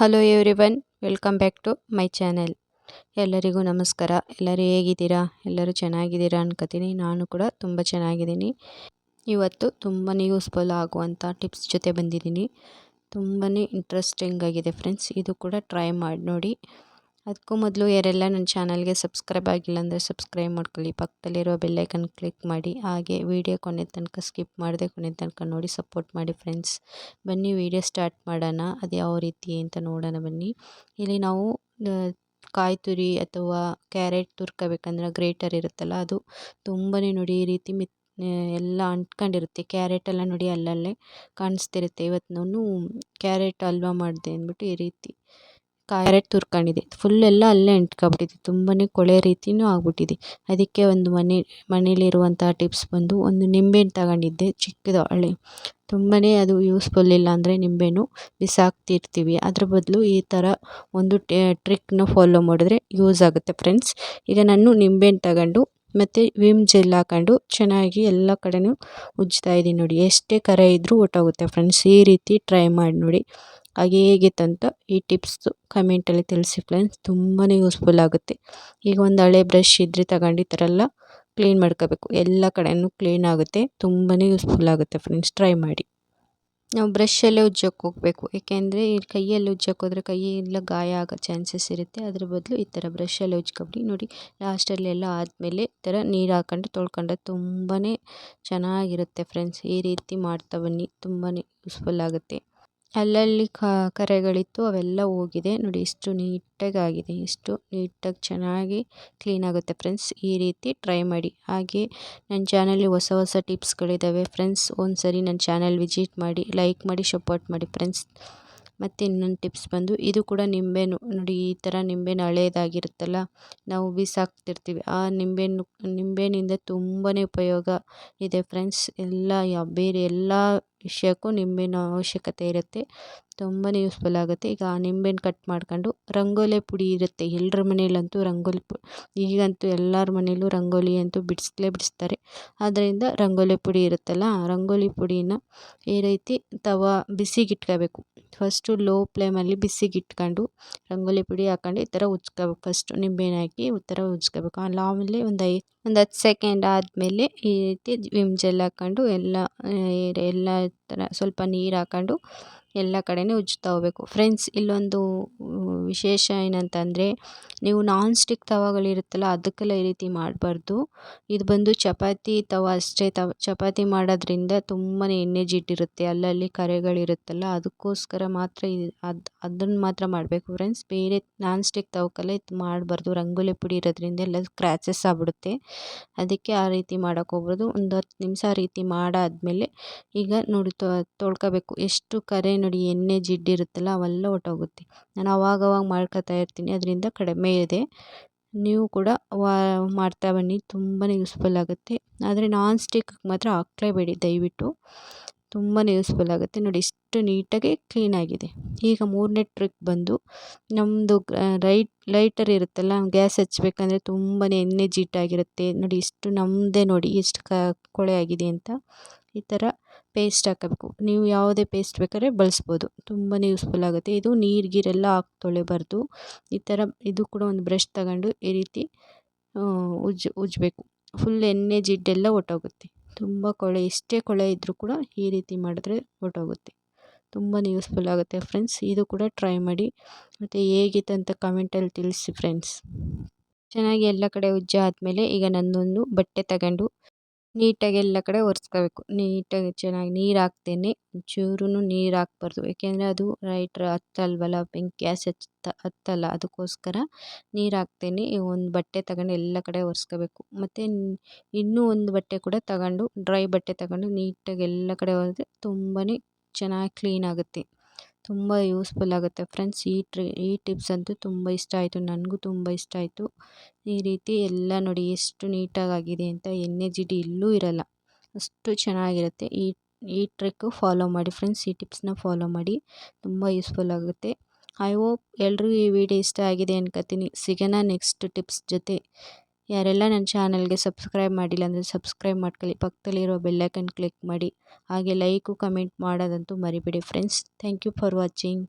Hello everyone welcome back to my channel ಎಲ್ಲರಿಗೂ ನಮಸ್ಕಾರ. ಎಲ್ಲರೂ ಹೇಗಿದ್ದೀರಾ? ಎಲ್ಲರೂ ಚೆನ್ನಾಗಿದ್ದೀರಾ ಅನ್ಕೋತೀನಿ. ನಾನು ಕೂಡ ತುಂಬ ಚೆನ್ನಾಗಿದ್ದೀನಿ. ಇವತ್ತು ತುಂಬಾ ಯೂಸ್ಫುಲ್ ಆಗುವಂಥ ಟಿಪ್ಸ್ ಜೊತೆ ಬಂದಿದ್ದೀನಿ. ತುಂಬಾ ಇಂಟ್ರೆಸ್ಟಿಂಗ್ ಆಗಿದೆ ಫ್ರೆಂಡ್ಸ್ ಇದು ಕೂಡ ಟ್ರೈ ಮಾಡಿ ನೋಡಿ. ಅದಕ್ಕೂ ಮೊದಲು ಯಾರೆಲ್ಲ ನನ್ನ ಚಾನಲ್ಗೆ ಸಬ್ಸ್ಕ್ರೈಬ್ ಆಗಿಲ್ಲ ಅಂದರೆ ಸಬ್ಸ್ಕ್ರೈಬ್ ಮಾಡ್ಕೊಳ್ಳಿ. ಪಕ್ಕದಲ್ಲಿರೋ ಬೆಲ್ಲೈಕನ್ ಕ್ಲಿಕ್ ಮಾಡಿ. ಹಾಗೆ ವಿಡಿಯೋ ಕೊನೆ ತನಕ ಸ್ಕಿಪ್ ಮಾಡದೆ ಕೊನೆ ತನಕ ನೋಡಿ ಸಪೋರ್ಟ್ ಮಾಡಿ ಫ್ರೆಂಡ್ಸ್. ಬನ್ನಿ ವಿಡಿಯೋ ಸ್ಟಾರ್ಟ್ ಮಾಡೋಣ. ಅದು ಯಾವ ರೀತಿ ಅಂತ ನೋಡೋಣ ಬನ್ನಿ. ಇಲ್ಲಿ ನಾವು ಕಾಯಿ ತುರಿ ಅಥವಾ ಕ್ಯಾರೆಟ್ ತುರ್ಕೋಬೇಕಂದ್ರೆ ಗ್ರೇಟರ್ ಇರುತ್ತಲ್ಲ, ಅದು ತುಂಬಾ ನೋಡಿ ಈ ರೀತಿ ಮಿತ್ ಎಲ್ಲ ಅಂಟ್ಕೊಂಡಿರುತ್ತೆ. ಕ್ಯಾರೆಟ್ ಎಲ್ಲ ನೋಡಿ ಅಲ್ಲಲ್ಲೇ ಕಾಣಿಸ್ತಿರುತ್ತೆ. ಇವತ್ತು ನಾನು ಕ್ಯಾರೆಟ್ ಹಲ್ವಾ ಮಾಡಿದೆ ಅಂದ್ಬಿಟ್ಟು ಈ ರೀತಿ ಕ್ಯಾರೆಟ್ ತುರ್ಕೊಂಡಿದೆ. ಫುಲ್ ಎಲ್ಲ ಅಲ್ಲೇ ಅಂಟ್ಕೊಂಡ್ಬಿಟ್ಟಿದೆ ತುಂಬಾ ಕೊಳೆ ರೀತಿಯೂ ಆಗಿಬಿಟ್ಟಿದೆ. ಅದಕ್ಕೆ ಒಂದು ಮನೆ ಮನೇಲಿರುವಂಥ ಟಿಪ್ಸ್ ಬಂದು ಒಂದು ನಿಂಬೆಹಣ್ಣು ತಗೊಂಡಿದ್ದೆ. ಚಿಕ್ಕದು ಹಳೆ. ತುಂಬಾ ಅದು ಯೂಸ್ಫುಲ್ ಇಲ್ಲ ಅಂದರೆ ನಿಂಬೆಹಣ್ಣು ಬಿಸಾಕ್ತಿರ್ತೀವಿ. ಅದ್ರ ಬದಲು ಈ ಥರ ಒಂದು ಟ್ರಿಕ್ನ ಫಾಲೋ ಮಾಡಿದ್ರೆ ಯೂಸ್ ಆಗುತ್ತೆ ಫ್ರೆಂಡ್ಸ್ ಈಗ ನಾನು ನಿಂಬೆಹಣ್ಣು ತಗೊಂಡು, ಮತ್ತು ವಿಮ್ ಜೆಲ್ ಹಾಕೊಂಡು ಚೆನ್ನಾಗಿ ಎಲ್ಲ ಕಡೆಯೂ ಉಜ್ಜ್ತಾ ಇದ್ದೀನಿ ನೋಡಿ. ಎಷ್ಟೇ ಕರೆ ಇದ್ದರೂ ಹೊರ್ಟೋಗುತ್ತೆ ಫ್ರೆಂಡ್ಸ್ ಈ ರೀತಿ ಟ್ರೈ ಮಾಡಿ ನೋಡಿ. ಹಾಗೆ ಹೇಗಿತ್ತಂತ ಈ ಟಿಪ್ಸು ಕಮೆಂಟಲ್ಲಿ ತಿಳಿಸಿ ಫ್ರೆಂಡ್ಸ್ ತುಂಬಾ ಯೂಸ್ಫುಲ್ ಆಗುತ್ತೆ. ಈಗ ಒಂದು ಹಳೆ ಬ್ರಷ್ ಇದ್ದರೆ ತಗೊಂಡು ಈ ಕ್ಲೀನ್ ಮಾಡ್ಕೋಬೇಕು. ಎಲ್ಲ ಕಡೆಯೂ ಕ್ಲೀನ್ ಆಗುತ್ತೆ. ತುಂಬಾ ಯೂಸ್ಫುಲ್ ಆಗುತ್ತೆ ಫ್ರೆಂಡ್ಸ್ ಟ್ರೈ ಮಾಡಿ. ನಾವು ಬ್ರಷಲ್ಲೇ ಉಜ್ಜಕ್ಕೆ ಹೋಗಬೇಕು. ಏಕೆಂದರೆ ಈ ಕೈಯಲ್ಲಿ ಉಜ್ಜೋಕ್ಕೋದ್ರೆ ಹೋದರೆ ಕೈ ಎಲ್ಲ ಗಾಯ ಆಗೋ ಚಾನ್ಸಸ್ ಇರುತ್ತೆ. ಅದ್ರ ಬದಲು ಈ ಥರ ಬ್ರಷಲ್ಲೇ ಉಜ್ಕೊಬಿಡಿ. ನೋಡಿ ಲಾಸ್ಟಲ್ಲಿ ಎಲ್ಲ ಆದಮೇಲೆ ಈ ಥರ ನೀರು ಹಾಕೊಂಡು ತೊಳ್ಕೊಂಡ್ರೆ ತುಂಬಾ ಚೆನ್ನಾಗಿರುತ್ತೆ ಫ್ರೆಂಡ್ಸ್ ಈ ರೀತಿ ಮಾಡ್ತಾ ಬನ್ನಿ. ತುಂಬಾ ಯೂಸ್ಫುಲ್ ಆಗುತ್ತೆ. ಅಲ್ಲಲ್ಲಿ ಕರೆಗಳಿತ್ತು, ಅವೆಲ್ಲ ಹೋಗಿದೆ. ನೋಡಿ, ಎಷ್ಟು ನೀಟಾಗಿ ಆಗಿದೆ ಎಷ್ಟು ನೀಟಾಗಿ ಚೆನ್ನಾಗಿ ಕ್ಲೀನ್ ಆಗುತ್ತೆ ಫ್ರೆಂಡ್ಸ್. ಈ ರೀತಿ ಟ್ರೈ ಮಾಡಿ. ಹಾಗೆ ನನ್ನ ಚಾನಲ್ಲಿ ಹೊಸ ಹೊಸ ಟಿಪ್ಸ್ಗಳಿದ್ದಾವೆ ಫ್ರೆಂಡ್ಸ್. ಒಂದು ಸರಿ ನನ್ನ ಚಾನಲ್ ವಿಸಿಟ್ ಮಾಡಿ, ಲೈಕ್ ಮಾಡಿ, ಸಪೋರ್ಟ್ ಮಾಡಿ ಫ್ರೆಂಡ್ಸ್. ಮತ್ತು ಇನ್ನೊಂದು ಟಿಪ್ಸ್ ಬಂದು, ಇದು ಕೂಡ ನಿಂಬೆಹಣ್ಣು. ನೋಡಿ, ಈ ಥರ ನಿಂಬೆಹಣ್ಣು ಹಳೇದಾಗಿರುತ್ತಲ್ಲ, ನಾವು ಬಿಸಾಕ್ತಿರ್ತೀವಿ. ಆ ನಿಂಬೆಹಣ್ಣು, ನಿಂಬೆಹಣ್ಣಿಂದ ತುಂಬಾ ಉಪಯೋಗ ಇದೆ ಫ್ರೆಂಡ್ಸ್. ಎಲ್ಲ ಬೇರೆ ಎಲ್ಲ ವಿಷಯಕ್ಕೂ ನಿಂಬೆಹಣ್ಣು ಅವಶ್ಯಕತೆ ಇರುತ್ತೆ. ತುಂಬಾ ಯೂಸ್ಫುಲ್ ಆಗುತ್ತೆ. ಈಗ ಆ ನಿಂಬೆಹಣ್ಣು ಕಟ್ ಮಾಡ್ಕೊಂಡು ರಂಗೋಲಿ ಪುಡಿ ಇರುತ್ತೆ. ಎಲ್ಲರ ಮನೆಯಲ್ಲಂತೂ ರಂಗೋಲಿ ಪು, ಈಗಂತೂ ಎಲ್ಲರ ಮನೆಯಲ್ಲೂ ರಂಗೋಲಿ ಅಂತೂ ಬಿಡಿಸ್ಲೇ ಬಿಡಿಸ್ತಾರೆ. ಆದ್ದರಿಂದ ರಂಗೋಲಿ ಪುಡಿ ಇರುತ್ತಲ್ಲ ರಂಗೋಲಿ ಪುಡಿನ ಈ ರೀತಿ ತವ ಬಿಸಿಗೆ ಇಟ್ಕೋಬೇಕು ಫಸ್ಟು ಲೋ ಫ್ಲೇಮಲ್ಲಿ ಬಿಸಿಗೆ ಇಟ್ಕೊಂಡು ರಂಗೋಲಿ ಪುಡಿ ಹಾಕೊಂಡು ಈ ಥರ ಉಜ್ಕೋಬೇಕು ಫಸ್ಟು ನಿಂಬೆಹಣ್ಣು ಹಾಕಿ ಈ ಥರ ಉಜ್ಕೋಬೇಕು. ಆಮೇಲೆ ಒಂದು ಐ ಒಂದು ಹತ್ತು ಸೆಕೆಂಡ್ ಆದಮೇಲೆ ಈ ರೀತಿ ವಿಮ್ ಜೆಲ್ ಹಾಕ್ಕೊಂಡು ಎಲ್ಲ ಎಲ್ಲ ಥರ ಸ್ವಲ್ಪ ನೀರು ಹಾಕೊಂಡು ಎಲ್ಲ ಕಡೆಯೂ ಉಜ್ತಾ ಹೋಗ್ಬೇಕು. ಫ್ರೆಂಡ್ಸ್ ಇಲ್ಲೊಂದು ವಿಶೇಷ ಏನಂತಂದರೆ, ನೀವು ನಾನ್ ಸ್ಟಿಕ್ ತವಾಗಳಿರುತ್ತಲ್ಲ ಅದಕ್ಕೆಲ್ಲ ಈ ರೀತಿ ಮಾಡಬಾರ್ದು. ಇದು ಬಂದು ಚಪಾತಿ ತವ ಅಷ್ಟೇ, ತವ, ಚಪಾತಿ ಮಾಡೋದ್ರಿಂದ ತುಂಬಾ ಎಣ್ಣೆ ಜಿಡ್ಡಿರುತ್ತೆ ಅಲ್ಲಲ್ಲಿ ಕರೆಗಳಿರುತ್ತಲ್ಲ, ಅದಕ್ಕೋಸ್ಕರ ಮಾತ್ರ ಇದು ಅದು ಅದನ್ನು ಮಾತ್ರ ಮಾಡಬೇಕು ಫ್ರೆಂಡ್ಸ್ ಬೇರೆ ನಾನ್ ಸ್ಟಿಕ್ ತವಕ್ಕೆಲ್ಲ ಇದು ಮಾಡಬಾರ್ದು. ರಂಗೋಲಿ ಪುಡಿ ಇರೋದ್ರಿಂದ ಎಲ್ಲ ಸ್ಕ್ರ್ಯಾಚಸ್ ಆಗ್ಬಿಡುತ್ತೆ. ಅದಕ್ಕೆ ಆ ರೀತಿ ಮಾಡೋಕೆ ಹೋಗ್ಬಾರ್ದು. ಒಂದು ಹತ್ತು ನಿಮಿಷ ಆ ರೀತಿ ಮಾಡಾದಮೇಲೆ ಈಗ ನೋಡಿ ತೊಳ್ಕೊಬೇಕು. ಎಷ್ಟು ಕರೆ ನೋಡಿ ಎಣ್ಣೆ ಜಿಡ್ಡಿರುತ್ತಲ್ಲ ಅವೆಲ್ಲ ಹೋಗುತ್ತೆ ನಾನು ಅವಾಗವಾಗ ಮಾಡ್ಕೊತಾ ಇರ್ತೀನಿ. ಅದರಿಂದ ಕಡಿಮೆ ಇದೆ. ನೀವು ಕೂಡ ವಾ ಮಾಡ್ತಾ ಬನ್ನಿ. ತುಂಬಾ ಯೂಸ್ಫುಲ್ ಆಗುತ್ತೆ. ಆದರೆ ನಾನ್ ಸ್ಟಿಕ್ ಮಾತ್ರ ಹಾಕ್ಲೇಬೇಡಿ ದಯವಿಟ್ಟು. ತುಂಬಾ ಯೂಸ್ಫುಲ್ ಆಗುತ್ತೆ. ನೋಡಿ ಇಷ್ಟು ನೀಟಾಗಿ ಕ್ಲೀನಾಗಿದೆ ಈಗ ಮೂರನೇ ಟ್ರಿಕ್ ಬಂದು ನಮ್ಮದು ರೈಟ್ ಲೈಟರ್ ಇರುತ್ತಲ್ಲ ಗ್ಯಾಸ್ ಹಚ್ಬೇಕಂದ್ರೆ ತುಂಬಾ ಎಣ್ಣೆ ಜಿಡ್ಡಾಗಿರುತ್ತೆ. ನೋಡಿ ಇಷ್ಟು ನಮ್ಮದೇ ನೋಡಿ ಎಷ್ಟು ಕ ಕೊಳೆ ಆಗಿದೆ ಅಂತ. ಈ ಥರ ಪೇಸ್ಟ್ ಹಾಕಬೇಕು. ನೀವು ಯಾವುದೇ ಪೇಸ್ಟ್ ಬೇಕಾದ್ರೆ ಬಳಸ್ಬೋದು. ತುಂಬಾ ಯೂಸ್ಫುಲ್ ಆಗುತ್ತೆ. ಇದು ನೀರು ಗೀರೆಲ್ಲ ಹಾಕಿ ತೊಳೆಬಾರ್ದು. ಈ ಥರ ಇದು ಕೂಡ ಒಂದು ಬ್ರಷ್ ತಗೊಂಡು ಈ ರೀತಿ ಉಜ್ಜು, ಉಜ್ಜಬೇಕು. ಫುಲ್ ಎಣ್ಣೆ ಜಿಡ್ಡೆಲ್ಲ ಹೊರ್ಟೋಗುತ್ತೆ ತುಂಬ ಕೊಳೆ, ಎಷ್ಟೇ ಕೊಳೆ ಇದ್ದರೂ ಕೂಡ ಈ ರೀತಿ ಮಾಡಿದ್ರೆ ಹೊರ್ಟೋಗುತ್ತೆ ತುಂಬಾ ಯೂಸ್ಫುಲ್ ಆಗುತ್ತೆ ಫ್ರೆಂಡ್ಸ್ ಇದು ಕೂಡ ಟ್ರೈ ಮಾಡಿ. ಮತ್ತು ಹೇಗಿತ್ತು ಅಂತ ಕಮೆಂಟಲ್ಲಿ ತಿಳಿಸಿ ಫ್ರೆಂಡ್ಸ್ ಚೆನ್ನಾಗಿ ಎಲ್ಲ ಕಡೆ ಉಜ್ಜಾದಮೇಲೆ ಈಗ ನನ್ನೊಂದು ಬಟ್ಟೆ ತಗೊಂಡು ನೀಟಾಗಿ ಎಲ್ಲ ಕಡೆ ಒರೆಸ್ಕೋಬೇಕು. ನೀಟಾಗಿ ಚೆನ್ನಾಗಿ ನೀರು ಹಾಕ್ತೇನೆ. ಚೂರು ನೀರು ಹಾಕ್ಬಾರ್ದು. ಏಕೆಂದರೆ ಅದು ಲೈಟ್ರ್ ಹತ್ತಲ್ವಲ್ಲ? ಬೆಂಕಿ ಗ್ಯಾಸ್ ಹಚ್ತ ಹತ್ತಲ್ಲ? ಅದಕ್ಕೋಸ್ಕರ ನೀರು ಹಾಕ್ದೇನೆ ಒಂದು ಬಟ್ಟೆ ತಗೊಂಡು ಎಲ್ಲ ಕಡೆ ಒರೆಸ್ಕೋಬೇಕು. ಮತ್ತು ಇನ್ನೂ ಒಂದು ಬಟ್ಟೆ ಕೂಡ ತಗೊಂಡು, ಡ್ರೈ ಬಟ್ಟೆ ತಗೊಂಡು ನೀಟಾಗಿ ಎಲ್ಲ ಕಡೆ ಒರೆದ್ರೆ ತುಂಬಾ ಚೆನ್ನಾಗಿ ಕ್ಲೀನ್ ಆಗುತ್ತೆ. ತುಂಬ ಯೂಸ್ಫುಲ್ ಆಗುತ್ತೆ. ಫ್ರೆಂಡ್ಸ್ ಈ ಟ್ರಿ ಈ ಟಿಪ್ಸ್ ಅಂತೂ ತುಂಬ ಇಷ್ಟ ಆಯಿತು. ನನಗೂ ತುಂಬ ಇಷ್ಟ ಆಯಿತು. ಈ ರೀತಿ ಎಲ್ಲ ನೋಡಿ ಎಷ್ಟು ನೀಟಾಗಿ ಆಗಿದೆ ಅಂತ ಎಣ್ಣೆ ಜಿಡ್ಡು ಇಲ್ಲೂ ಇರಲ್ಲ. ಅಷ್ಟು ಚೆನ್ನಾಗಿರುತ್ತೆ. ಈ ಈ ಟ್ರಿಕ್ಕು ಫಾಲೋ ಮಾಡಿ ಫ್ರೆಂಡ್ಸ್ ಈ ಟಿಪ್ಸ್ನ ಫಾಲೋ ಮಾಡಿ ತುಂಬ ಯೂಸ್ಫುಲ್ ಆಗುತ್ತೆ. ಐ ಹೋಪ್ ಎಲ್ರಿಗೂ ಈ ವಿಡಿಯೋ ಇಷ್ಟ ಆಗಿದೆ ಅನ್ಕೋತೀನಿ. ಸಿಗೋಣ ನೆಕ್ಸ್ಟ್ ಟಿಪ್ಸ್ ಜೊತೆ. ಯಾರೆಲ್ಲ ನನ್ನ ಚಾನಲ್ಗೆ ಸಬ್ಸ್ಕ್ರೈಬ್ ಮಾಡಿಲ್ಲ ಅಂದರೆ ಸಬ್ಸ್ಕ್ರೈಬ್ ಮಾಡ್ಕೊಳ್ಳಿ. ಪಕ್ಕದಲ್ಲಿರೋ ಬೆಲ್ಲೈಕನ್ ಕ್ಲಿಕ್ ಮಾಡಿ. ಹಾಗೆ ಲೈಕು ಕಮೆಂಟ್ ಮಾಡೋದಂತೂ ಮರಿಬೇಡಿ friends thank you for watching